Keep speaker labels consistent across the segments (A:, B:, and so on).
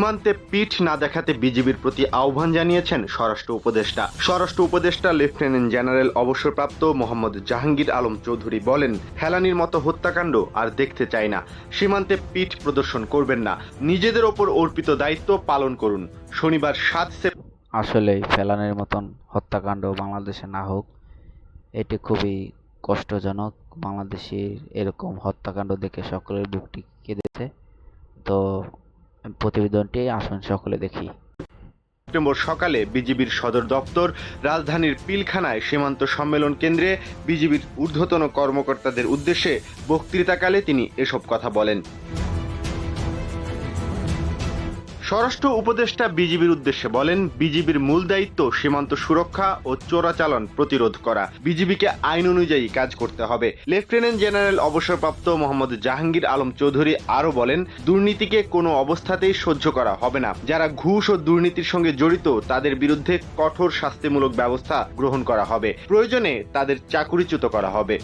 A: সীমান্তে পিঠ না দেখাতে বিজিবির প্রতি আহ্বান জানিয়েছেন স্বরাষ্ট্র উপদেষ্টা। স্বরাষ্ট্র উপদেষ্টা, লেফটেন্যান্ট জেনারেল অবসরপ্রাপ্ত মোহাম্মদ জাহাঙ্গীর আলম চৌধুরী বলেন ফেলানির মতো হত্যাকাণ্ড আর দেখতে চাই না। সীমান্তে পিঠ প্রদর্শন করবেন না। নিজেদের ওপর অর্পিত দায়িত্ব পালন করুন। শনিবার সাত
B: আসলেই ফেলানের মতন হত্যাকাণ্ড বাংলাদেশে না হোক, এটি খুবই কষ্টজনক। বাংলাদেশের এরকম হত্যাকাণ্ড দেখে সকলের বুকটি কেঁদেছে। তো প্রতিবেদনটি আসুন সকলে দেখি।
A: সেপ্টেম্বর সকালে বিজিবির সদর দপ্তর রাজধানীর পিলখানায় সীমান্ত সম্মেলন কেন্দ্রে বিজিবির ঊর্ধ্বতন কর্মকর্তাদের উদ্দেশ্যে বক্তৃতাকালে তিনি এসব কথা বলেন। স্বরাষ্ট্র উপদেষ্টা বিজিবির উদ্দেশ্যে বলেন, বিজিবির মূল দায়িত্ব সীমান্ত সুরক্ষা ও চোরাচালান প্রতিরোধ করা। বিজিবিকে আইন অনুযায়ী কাজ করতে হবে। লেফটেন্যান্ট জেনারেল অবসরপ্রাপ্ত মোহাম্মদ জাহাঙ্গীর আলম চৌধুরী আরও বলেন, দুর্নীতিকে কোনো অবস্থাতেই সহ্য করা হবে না। যারা ঘুষ ও দুর্নীতির সঙ্গে জড়িত, তাদের বিরুদ্ধে কঠোর শাস্তিমূলক ব্যবস্থা গ্রহণ করা হবে। প্রয়োজনে তাদের চাকুরিচ্যুত করা হবে।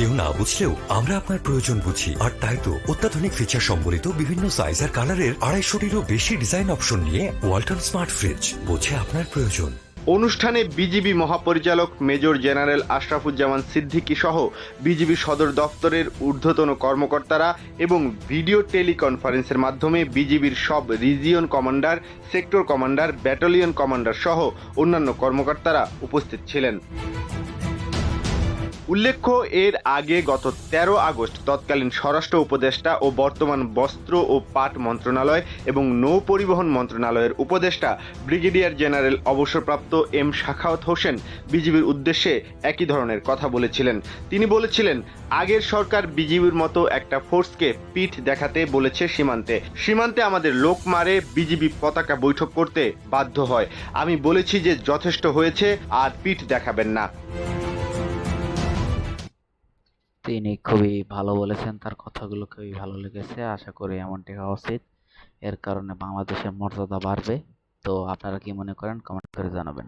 C: কেউ না বুঝলেও আমরা আপনার প্রয়োজন বুঝি। আর তাই তো অত্যাধুনিক ফিচার সম্বলিত বিভিন্ন সাইজ আর কালারের আড়াইশোটিরও বেশি ডিজাইন অপশন নিয়ে ওয়ালটন স্মার্ট ফ্রিজ বোঝে আপনার প্রয়োজন।
A: অনুষ্ঠানে বিজিবি মহাপরিচালক মেজর জেনারেল আশরাফুজ্জামান সিদ্দিকী সহ বিজিবি সদর দপ্তরের ঊর্ধ্বতন কর্মকর্তারা এবং ভিডিও টেলিকনফারেন্সের মাধ্যমে বিজিবির সব region commander sector commander battalion commander সহ অন্যান্য কর্মকর্তারা উপস্থিত ছিলেন। উল্লেখ্য, এর আগে গত তেরো আগস্ট তৎকালীন স্বরাষ্ট্র উপদেষ্টা ও বর্তমান বস্ত্র ও পাট মন্ত্রণালয় এবং নৌ পরিবহন মন্ত্রণালয়ের উপদেষ্টা ব্রিগেডিয়ার জেনারেল অবসরপ্রাপ্ত এম শাখাওয়াত হোসেন বিজিবির উদ্দেশ্যে একই ধরনের কথা বলেছিলেন। তিনি বলেছিলেন, আগের সরকার বিজিবির মতো একটা ফোর্সকে পিঠ দেখাতে বলেছে সীমান্তে। সীমান্তে আমাদের লোক মারে, বিজিবি পতাকা বৈঠক করতে বাধ্য হয়। আমি বলেছি যে যথেষ্ট হয়েছে, আর পিঠ দেখাবেন না।
B: তিনি খুবই ভালো বলেছেন, তার কথাগুলো খুবই ভালো লেগেছে, আশা করি এমনটি হওয়া উচিত। এর কারণে বাংলাদেশের মর্যাদা বাড়বে। তো আপনারা কি মনে করেন কমেন্ট করে জানাবেন।